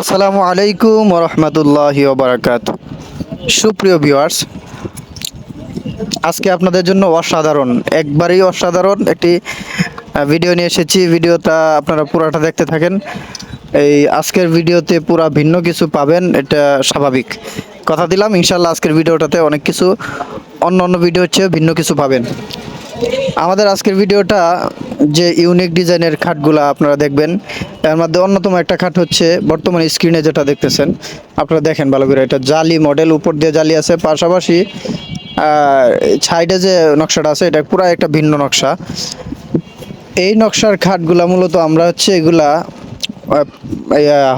আসসালামু আলাইকুম রহমতুল্লাহি ওবরাকাত। সুপ্রিয় ভিউয়ার্স, আজকে আপনাদের জন্য অসাধারণ, একবারেই অসাধারণ একটি ভিডিও নিয়ে এসেছি। ভিডিওটা আপনারা পুরাটা দেখতে থাকেন। এই আজকের ভিডিওতে পুরা ভিন্ন কিছু পাবেন, এটা স্বাভাবিক। কথা দিলাম ইনশাল্লাহ আজকের ভিডিওটাতে অনেক কিছু অন্য অন্য ভিডিওর চেয়ে ভিন্ন কিছু পাবেন। আমাদের আজকের ভিডিওটা যে ইউনিক ডিজাইনের খাটগুলা আপনারা দেখবেন, এর মধ্যে অন্যতম একটা খাট হচ্ছে বর্তমানে স্ক্রিনে যেটা দেখতেছেন। আপনারা দেখেন ভালো করে, এটা জালি মডেল উপর দিয়ে জালি আছে, পাশাপাশি সাইডে যে নকশাটা আছে, এটা পুরো একটা ভিন্ন নকশা। এই নকশার খাটগুলা মূলত আমরা হচ্ছে এগুলা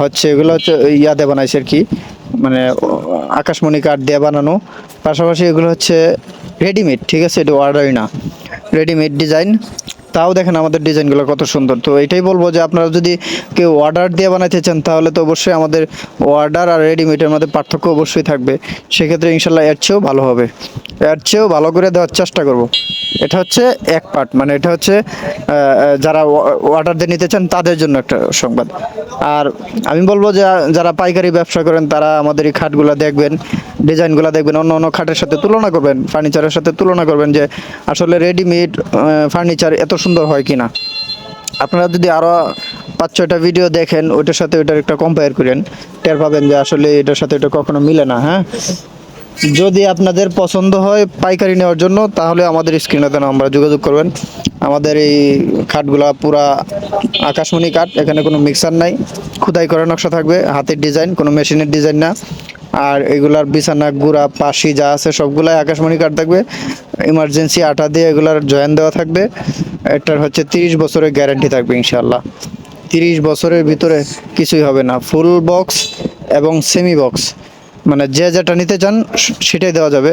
হচ্ছে এগুলো হচ্ছে ইয়াতে বানাইছে আর কি। মানে আকাশমণি কাঠ দিয়ে বানানো। পাশাপাশি এগুলো হচ্ছে রেডিমেড ঠিক আছে? এটা অর্ডারই না। রেডিমেড ডিজাইন তাও দেখেন আমাদের ডিজাইনগুলো কত সুন্দর। তো এটাই বলব যে আপনারা যদি কেউ অর্ডার দিয়ে বানাইতে চান, তাহলে তো অবশ্যই আমাদের অর্ডার আর রেডিমেডের মধ্যে পার্থক্য অবশ্যই থাকবে। সেক্ষেত্রে ইনশাল্লাহ এর চেয়েও ভালো হবে। এর চেয়েও ভালো করে দেওয়ার চেষ্টা করব। এটা হচ্ছে এক পার্ট মানে এটা হচ্ছে যারা অর্ডার দিয়ে নিতে চান, তাদের জন্য একটা সংবাদ। আর আমি বলব যে, যারা পাইকারি ব্যবসা করেন, তারা আমাদের এই খাটগুলো দেখবেন, ডিজাইনগুলো দেখবেন, অন্য অন্য খাটের সাথে তুলনা করবেন, ফার্নিচারের সাথে তুলনা করবেন যে, আসলে রেডিমেড ফার্নিচার এত সুন্দর হয় কি না আপনারা যদি আরও পাঁচ, ছয়টা ভিডিও দেখেন, ওইটার সাথে ওইটার একটা কম্পেয়ার করেন, টের পাবেন যে আসলে এটার সাথে এটা কখনো মিলে না হ্যাঁ? যদি আপনাদের পছন্দ হয় পাইকারি নেওয়ার জন্য, তাহলে আমাদের স্ক্রিনে দেন আমরা যোগাযোগ করবেন। আমাদের এই খাটগুলা পুরা আকাশমণি কাঠ এখানে কোনো মিক্সার নাই। খুদাই করা নকশা থাকবে, হাতের ডিজাইন কোনো মেশিনের ডিজাইন না। আর এগুলার বিছানা, গুড়া, পাশি যা আছে সবগুলাই আকাশমণি কাঠ থাকবে। ইমার্জেন্সি আটা দিয়ে এগুলার জয়েন দেওয়া থাকবে। এটার হচ্ছে তিরিশ বছরের গ্যারান্টি থাকবে ইনশাল্লাহ তিরিশ বছরের ভিতরে কিছুই হবে না। ফুল বক্স এবং সেমি বক্স মানে যে যেটা নিতে চান, সেটাই দেওয়া যাবে।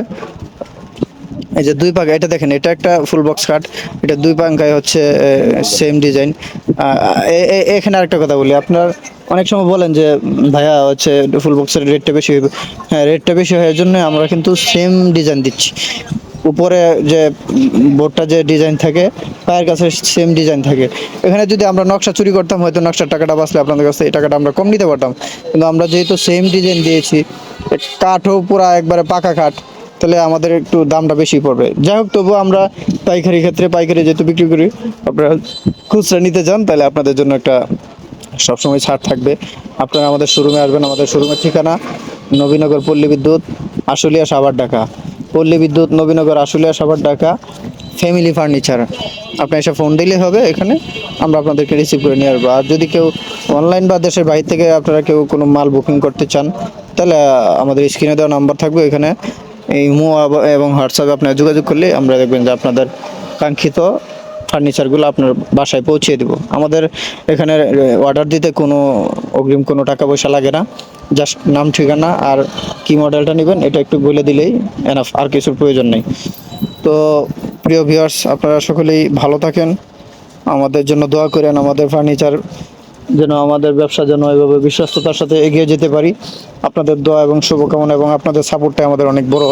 এই যে দুই পাঙ্খা এটা দেখেন, এটা একটা ফুল বক্স কাট এটা দুই পাঙ্খায় হচ্ছে সেম ডিজাইন এখানে আরেকটা কথা বলি। আপনার অনেক সময় বলেন যে, ভাইয়া, হচ্ছে ফুল বক্সের রেটটা বেশি হইবে। হ্যাঁ রেটটা বেশি হওয়ার জন্য আমরা কিন্তু সেম ডিজাইন দিচ্ছি। উপরে যে বোর্ডটা যে ডিজাইন থাকে, পায়ের কাছে সেম ডিজাইন থাকে। এখানে যদি আমরা নকশা চুরি করতাম, হয়তো নকশার টাকাটা বাঁচলে আপনাদের কাছে, এই টাকাটা আমরা কম নিতে পারতাম। কিন্তু আমরা যেহেতু সেম ডিজাইন দিয়েছি কাঠও পুরা একবারে পাকা কাঠ, তাহলে আমাদের একটু দামটা বেশি পড়বে। যাই হোক, তবুও আমরা পাইকারি ক্ষেত্রে পাইকারি যেহেতু বিক্রি করি, আপনারা খুচরা নিতে চান, তাহলে আপনাদের জন্য একটা সবসময় ছাড় থাকবে। আপনারা আমাদের শোরুমে আসবেন, আমাদের শোরুমের ঠিকানা নবীনগর পল্লী বিদ্যুৎ আশুলিয়া সাভার ঢাকা। পল্লী বিদ্যুৎ, নবীনগর আশুলিয়া সাভার ঢাকা ফ্যামিলি ফার্নিচার আপনি এসে ফোন দিলেই হবে, এখানে আমরা আপনাদেরকে রিসিভ করে নিয়ে আসব। আর যদি কেউ অনলাইন বা দেশের বাইরে থেকে আপনারা কেউ কোনো মাল বুকিং করতে চান, তাহলে আমাদের স্ক্রিনে দেওয়া নাম্বার থাকবে, এখানে এই ইমো এবং হোয়াটসঅ্যাপে আপনারা যোগাযোগ করলে আমরা দেখবেন যে আপনাদের কাঙ্ক্ষিত ফার্নিচারগুলো আপনার বাসায় পৌঁছে দেব। আমাদের এখানে অর্ডার দিতে কোনো অগ্রিম কোনো টাকা পয়সা লাগে না। জাস্ট নাম, ঠিকানা আর কি মডেলটা নেবেন, এটা একটু বলে দিলেই এনাফ আর কিছুর প্রয়োজন নেই। তো প্রিয় ভিউয়ার্স আপনারা সকলেই ভালো থাকেন। আমাদের জন্য দোয়া করেন, আমাদের ফার্নিচার যেন আমাদের ব্যবসা যেন এভাবে বিশ্বস্ততার সাথে এগিয়ে যেতে পারি। আপনাদের দোয়া এবং শুভকামনা এবং আপনাদের সাপোর্টটাই আমাদের অনেক বড়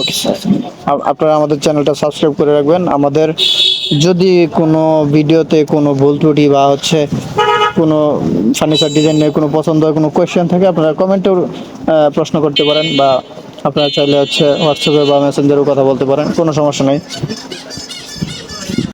আপনারা আমাদের চ্যানেলটা সাবস্ক্রাইব করে রাখবেন। আমাদের যদি কোনো ভিডিওতে কোনো ভুল ত্রুটি বা হচ্ছে কোনো ফার্নিচার ডিজাইন নিয়ে কোনো পছন্দ কোনো কোয়েশ্চেন থাকে, আপনারা কমেন্টেও প্রশ্ন করতে পারেন বা আপনারা চাইলে হচ্ছে হোয়াটসঅ্যাপে বা মেসেঞ্জারেও কথা বলতে পারেন, কোনো সমস্যা নেই।